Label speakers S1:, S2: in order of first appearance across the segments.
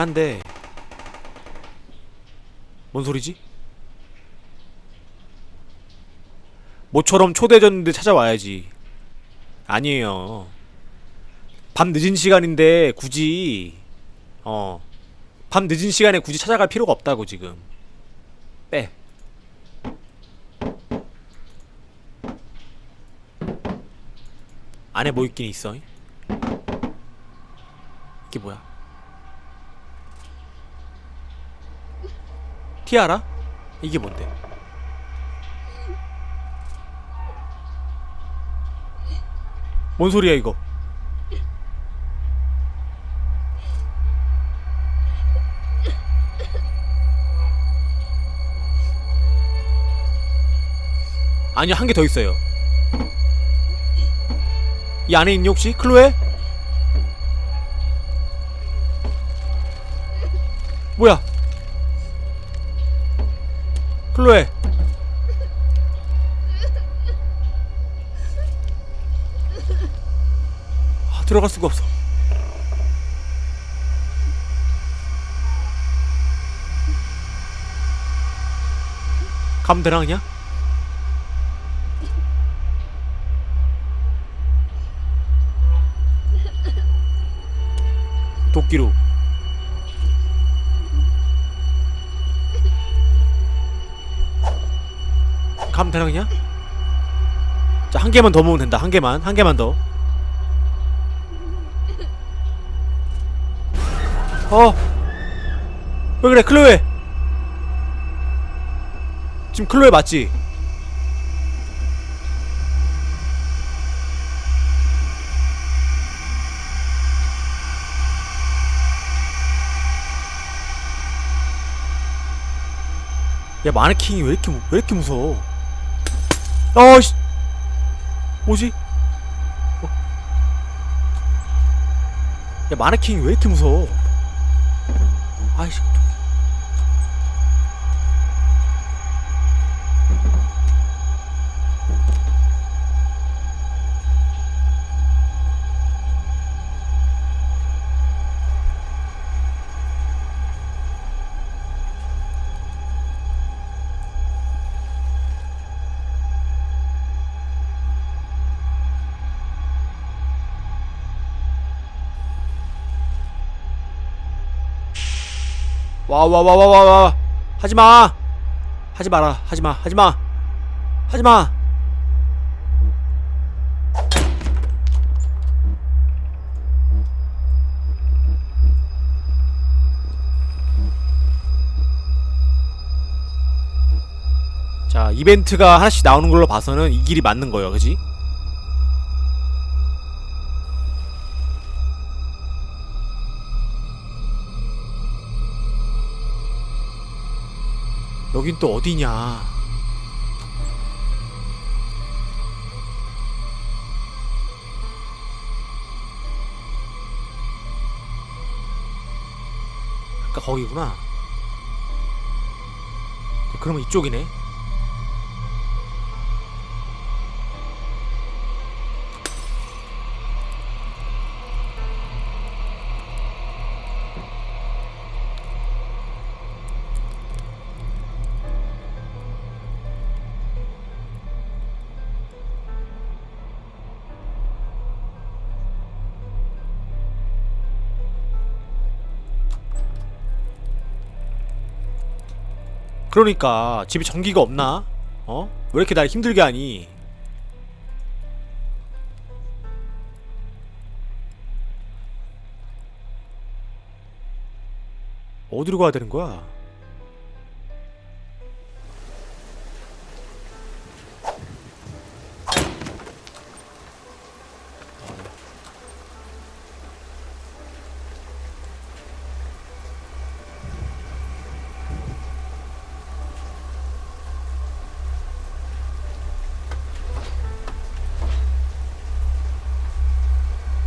S1: 한데 뭔 소리지? 모처럼 초대해줬는데 찾아와야지. 아니에요. 밤 늦은 시간인데 굳이 어 밤 늦은 시간에 굳이 찾아갈 필요가 없다고 지금. 빼. 안에 뭐 있긴 있어? 이게 뭐야 티아라? 이게 뭔데? 뭔 소리야 이거? 아니요 한 개 더 있어요. 이 안에 있니 혹시 클로에? 뭐야? 클로에 아, 들어갈 수가 없어. 가면 되나 그냥? 도끼로 가면 되나 그냥? 자 한 개만 더 모으면 된다 한 개만 한 개만 더 어? 왜 그래 클로에 지금 클로에 맞지? 야 마네킹이 왜 이렇게 무- 왜 이렇게 무서워? 어씨 뭐지? 어? 야 마네킹이 왜 이렇게 무서워? 아이씨 와 와 와 와 와 와. 하지마. 하지 마라. 하지마. 하지마. 하지마. 자 이벤트가 하나씩 나오는 걸로 봐서는 이 길이 맞는 거예요. 그지? 여긴 또 어디냐? 아까 거기구나. 그러면 이쪽이네. 그러니까 집에 전기가 없나? 어? 왜 이렇게 날 힘들게 하니? 어디로 가야 되는 거야?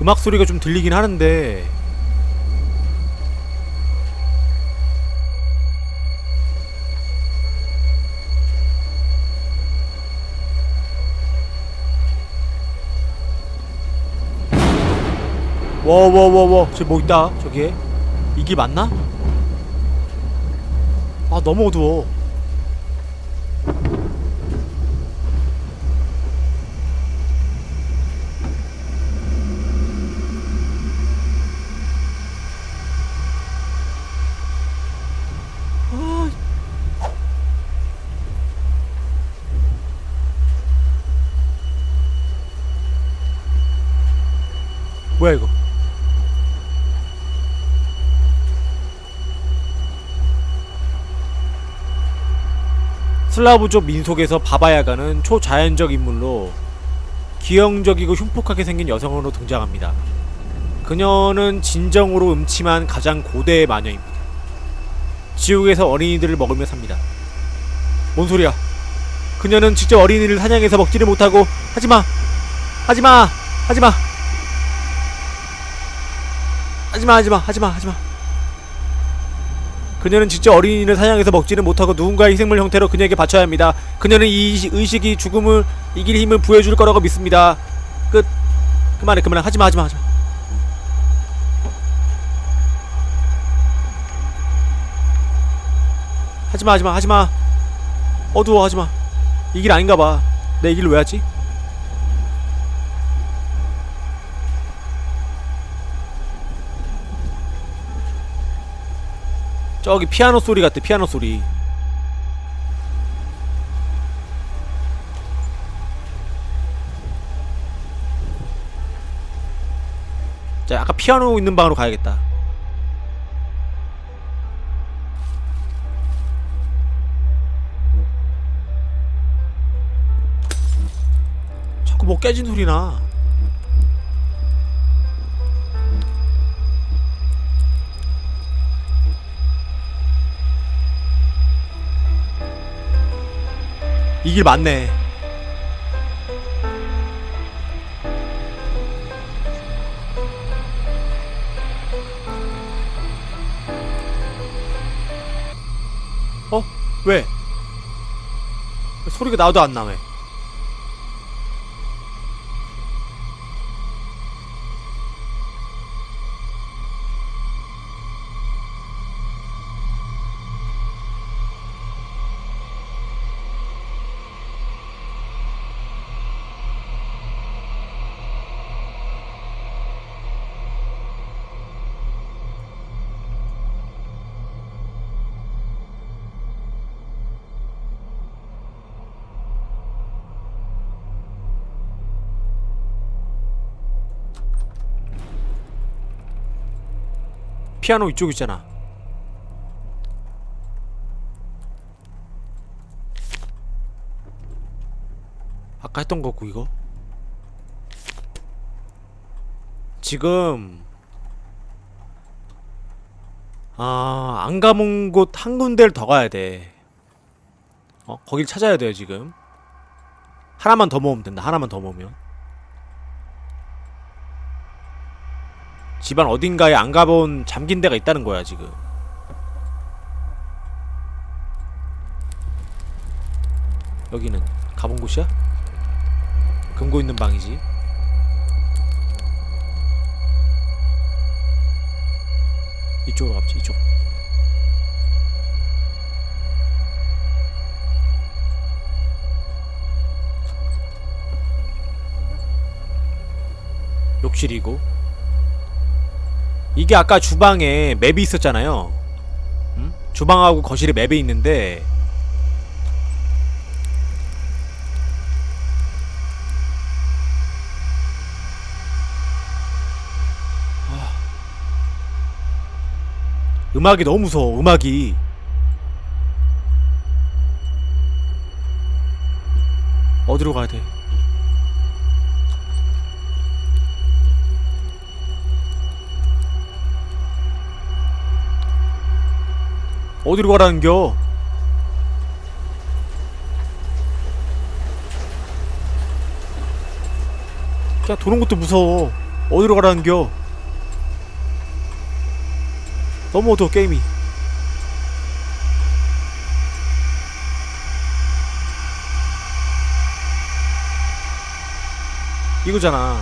S1: 음악 소리가 좀 들리긴 하는데. 워워워워 저기 뭐 있다 저기에. 이게 맞나? 아 너무 어두워 아. 뭐야 이거 슬라브족 민속에서 바바야가는 초자연적 인물로 기형적이고 흉폭하게 생긴 여성으로 등장합니다. 그녀는 진정으로 음침한 가장 고대의 마녀입니다. 지옥에서 어린이들을 먹으며 삽니다. 뭔 소리야? 그녀는 직접 어린이를 사냥해서 먹지를 못하고 하지마! 하지마! 하지마! 하지마 하지마 하지마 하지마 그녀는 직접 어린이를 사냥해서 먹지는 못하고 누군가의 희생물 형태로 그녀에게 바쳐야 합니다. 그녀는 이 의식- 의식이 죽음을 이길 힘을 부여줄 거라고 믿습니다. 끝. 그만해 그만해 하지마 하지마 하지마. 하지마 하지마 하지마. 어두워 하지마. 이 길 아닌가 봐. 내 이 길 왜 하지? 저기 피아노 소리 같아 피아노 소리. 자 아까 피아노 있는 방으로 가야겠다. 자꾸 뭐 깨진 소리 나 이 길 맞네. 어? 왜? 왜 소리가 나도 안 나왜? 피아노 이쪽 있잖아. 아까 했던 거고 이거. 지금 아, 안 가본 곳 한 군데를 더 가야 돼. 어, 거길 찾아야 돼요, 지금. 하나만 더 모으면 된다. 하나만 더 모으면. 집안 어딘가에 안 가본 잠긴 데가 있다는 거야 지금. 여기는 가본 곳이야? 금고 있는 방이지. 이쪽으로 가보자 이쪽. 욕실이고 이게 아까 주방에 맵이 있었잖아요. 음? 주방하고 거실에 맵이 있는데 아. 음악이 너무 무서워. 음악이 어디로 가야 돼? 어디로 가라는겨? 그냥 도는 것도 무서워. 어디로 가라는겨? 너무 어두워 게임이. 이거잖아.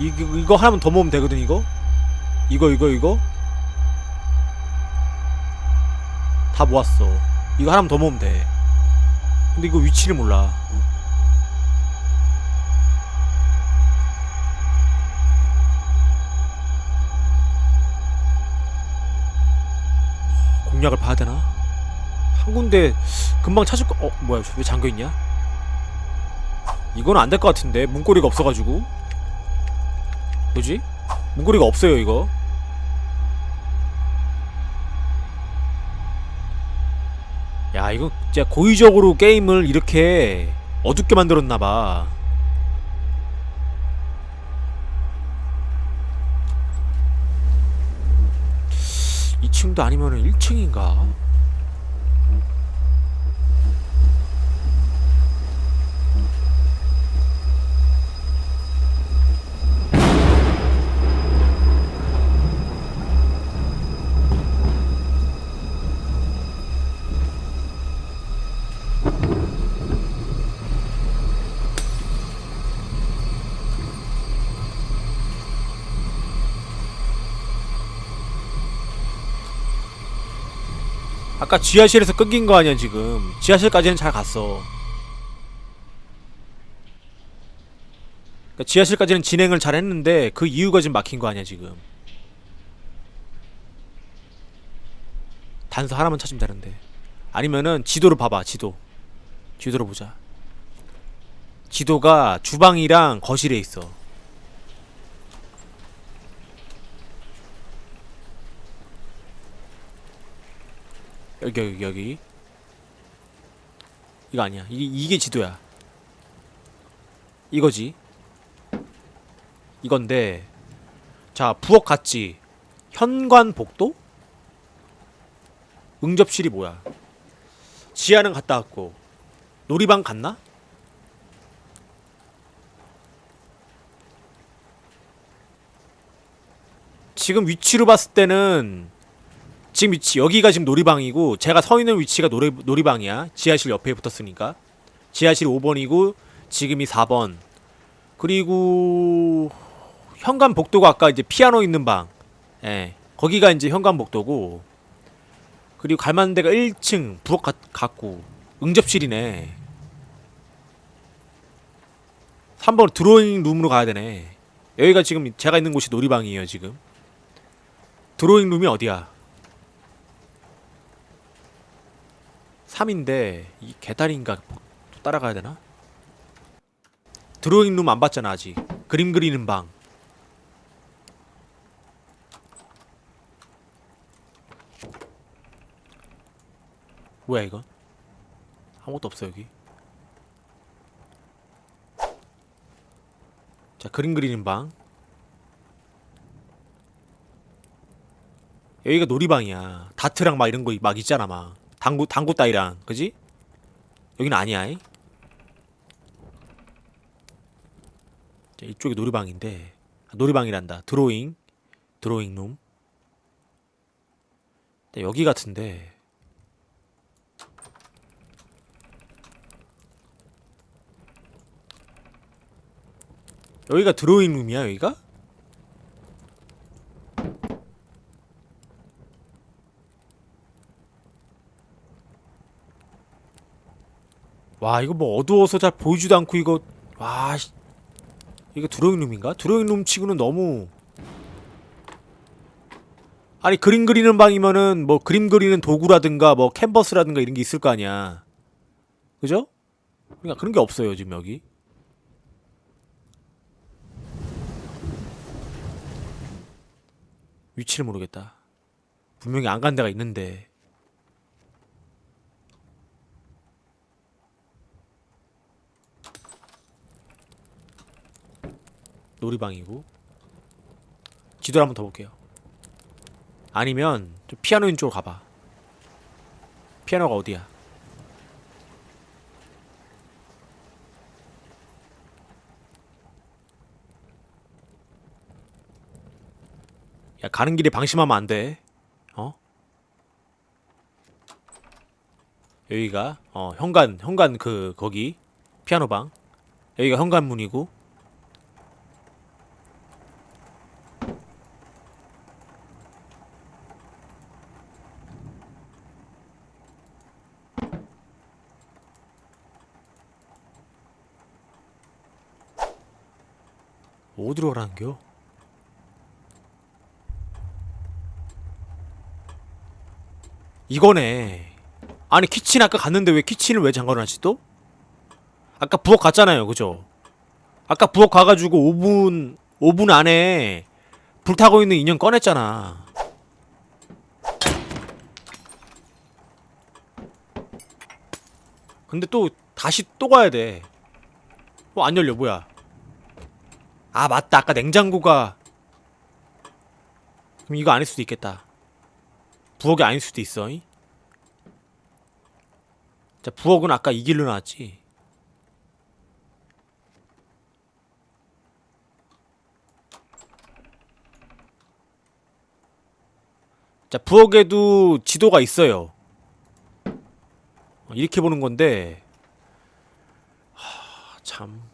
S1: 이거 이거 하나만 더 모으면 되거든 이거. 이거 이거 이거 다 모았어 이거 하나만 더 모으면 돼 근데 이거 위치를 몰라 공략을 봐야 되나? 한 군데 금방 찾을 거. 어 뭐야 왜 잠겨 있냐? 이건 안 될 것 같은데 문고리가 없어가지고. 뭐지? 문고리가 없어요 이거. 이거 진짜 고의적으로 게임을 이렇게 어둡게 만들었나봐. 2층도 아니면은 1층인가? 아까 지하실에서 끊긴 거 아니야 지금? 지하실까지는 잘 갔어. 그러니까 지하실까지는 진행을 잘 했는데 그 이유가 지금 막힌 거 아니야 지금? 단서 하나만 찾으면 되는데. 아니면은 지도를 봐봐 지도. 지도를 보자. 지도가 주방이랑 거실에 있어 여기 여기 여기. 이거 아니야. 이게 이게 지도야. 이거지. 이건데 자 부엌 갔지. 현관 복도? 응접실이 뭐야? 지하는 갔다 왔고 놀이방 갔나? 지금 위치로 봤을 때는 지금 위치 여기가 지금 놀이방이고 제가 서 있는 위치가 놀이, 놀이방이야. 지하실 옆에 붙었으니까. 지하실 5번이고 지금이 4번. 그리고 현관 복도가 아까 이제 피아노 있는 방. 예, 거기가 이제 현관 복도고. 그리고 갈 만한 데가 1층 부엌 가, 같고. 응접실이네. 3번 드로잉 룸으로 가야 되네. 여기가 지금 제가 있는 곳이 놀이방이에요 지금. 드로잉 룸이 어디야 3인데 이 계단인가 또 따라가야 되나? 드로잉 룸 안 봤잖아 아직. 그림 그리는 방. 뭐야 이건? 아무것도 없어 여기. 자 그림 그리는 방. 여기가 놀이방이야. 다트랑 막 이런 거 막 있잖아 막 당구 당구 따위랑 그지? 여기는 아니야. 이. 자, 이쪽이 놀이방인데 아, 놀이방이란다. 드로잉 드로잉 룸. 자, 여기 같은데 여기가 드로잉 룸이야 여기가? 와 이거 뭐 어두워서 잘 보이지도 않고 이거 와 씨. 이거 드로잉 룸인가? 드로잉 룸 치고는 너무 아니 그림 그리는 방이면은 뭐 그림 그리는 도구라든가 뭐 캔버스라든가 이런 게 있을 거 아니야 그죠? 그러니까 그런 게 없어요 지금 여기 위치를 모르겠다 분명히 안 간 데가 있는데 놀이방이고. 지도를 한번 더 볼게요. 아니면 좀 피아노 인 쪽으로 가봐. 피아노가 어디야? 야 가는 길에 방심하면 안 돼. 어? 여기가 어 현관 현관 그 거기. 피아노 방. 여기가 현관문이고 어디로 가라는겨? 이거네. 아니 키친 아까 갔는데 왜 키친을 왜 잠궈놨지 또? 아까 부엌 갔잖아요, 그죠? 아까 부엌 가가지고 5분 5분 안에 불 타고 있는 인형 꺼냈잖아. 근데 또 다시 또 가야 돼. 어, 안 열려, 뭐야. 아, 맞다. 아까 냉장고가. 그럼 이거 아닐 수도 있겠다. 부엌이 아닐 수도 있어. 이? 자, 부엌은 아까 이 길로 나왔지. 자, 부엌에도 지도가 있어요. 어, 이렇게 보는 건데, 하, 참.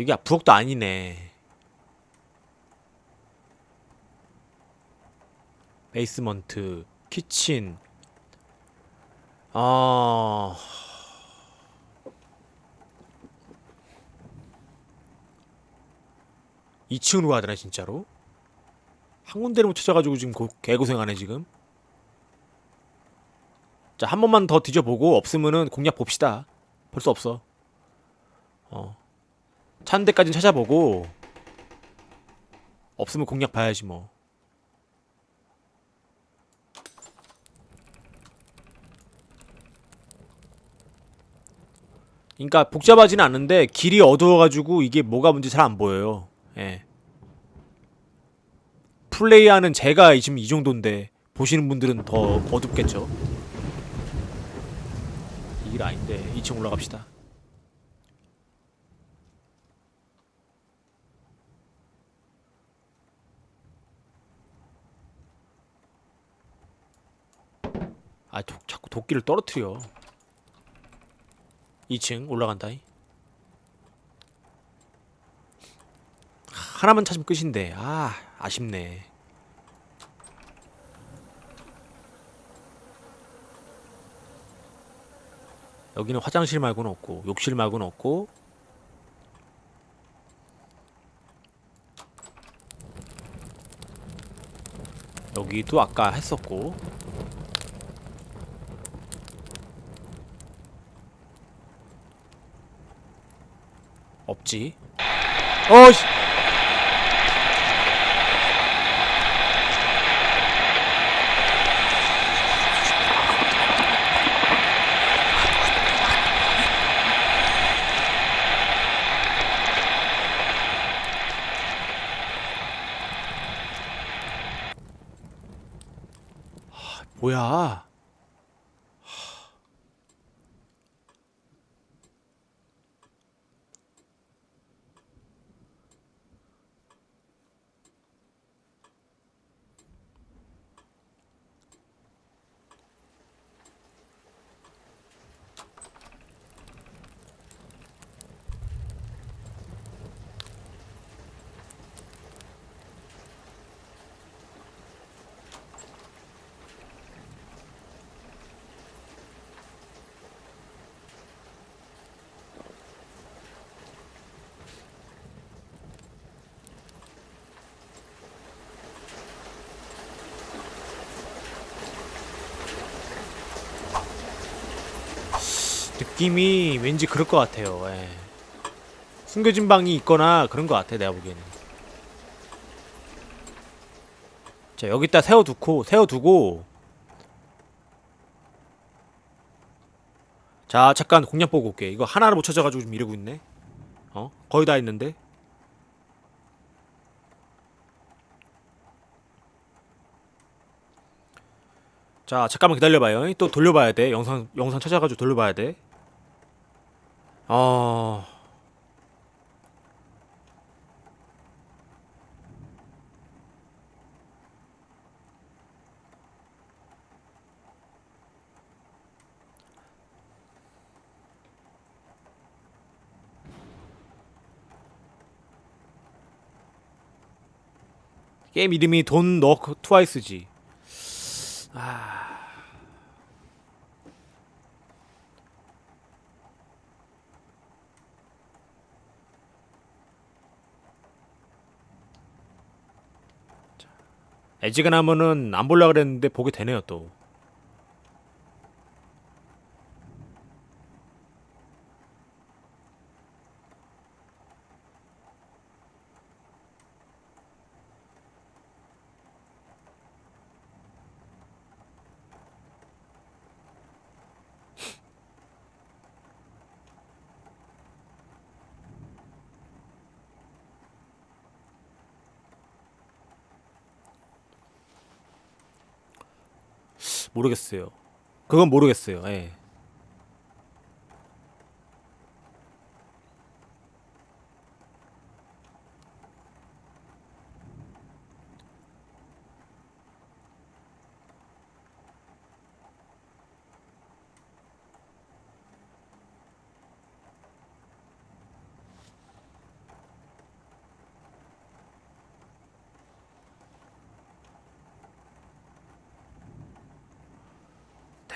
S1: 이게 부엌도 아니네. 베이스먼트, 키친. 아. 이층으로 가야 되나 진짜로? 한 군데를 못 찾아가지고 지금 고, 개고생하네 지금. 자 한 번만 더 뒤져보고 없으면은 공략 봅시다. 벌써 없어. 어. 찬 데까진 찾아보고 없으면 공략 봐야지 뭐. 그러니까 복잡하지는 않은데 길이 어두워가지고 이게 뭐가 뭔지 잘 안 보여요. 예. 플레이하는 제가 지금 이 정도인데 보시는 분들은 더 어둡겠죠. 이 길 아닌데 2층 올라갑시다. 아, 도, 자꾸 도끼를 떨어뜨려. 2층 올라간다. 하나만 찾으면 끝인데. 아, 아쉽네. 여기는 화장실 말고는 없고, 욕실 말고는 없고. 여기도 아까 했었고. 없지. 어씨. 하, 뭐야? 느낌이 왠지 그럴 것 같아요. 예. 숨겨진 방이 있거나 그런 것 같아 내가 보기에는. 자 여기다 세워두고 세워두고. 자 잠깐 공략 보고 올게. 이거 하나를 못 찾아가지고 좀 이러고 있네. 어 거의 다 있는데. 자 잠깐만 기다려봐요. 또 돌려봐야 돼. 영상 영상 찾아가지고 돌려봐야 돼. 어. 게임 이름이 돈 너크 트와이스지. 아. 애지간하면은 안 볼라 그랬는데 보게 되네요 또. 모르겠어요. 그건 모르겠어요. 예.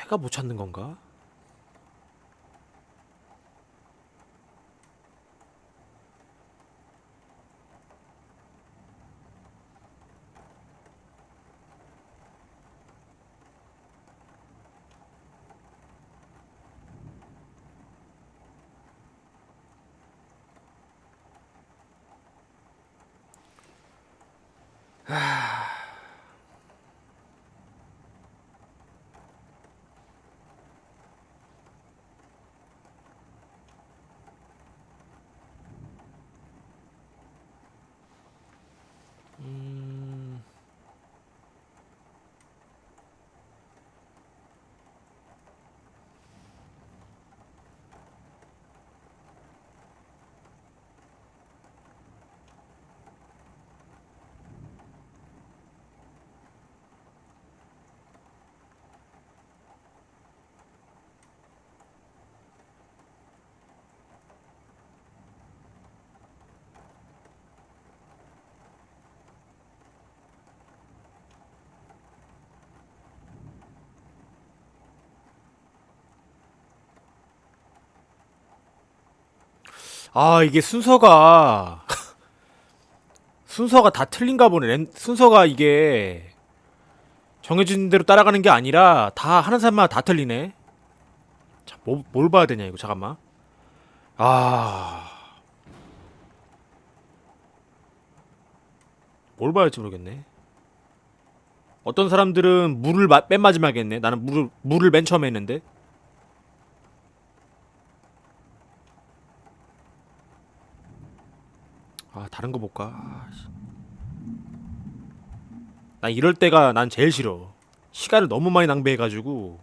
S1: 내가 못 찾는 건가? 아 이게 순서가 순서가 다 틀린가 보네. 랜- 순서가 이게 정해진 대로 따라가는 게 아니라 다 하는 사람마다 다 틀리네. 자, 뭐, 뭘 봐야 되냐 이거 잠깐만. 아, 뭘 봐야 할지 모르겠네. 어떤 사람들은 물을 마, 맨 마지막에 했네. 나는 물을 물을 맨 처음에 했는데. 아 다른 거 볼까? 아, 씨. 난 이럴 때가 난 제일 싫어. 시간을 너무 많이 낭비해가지고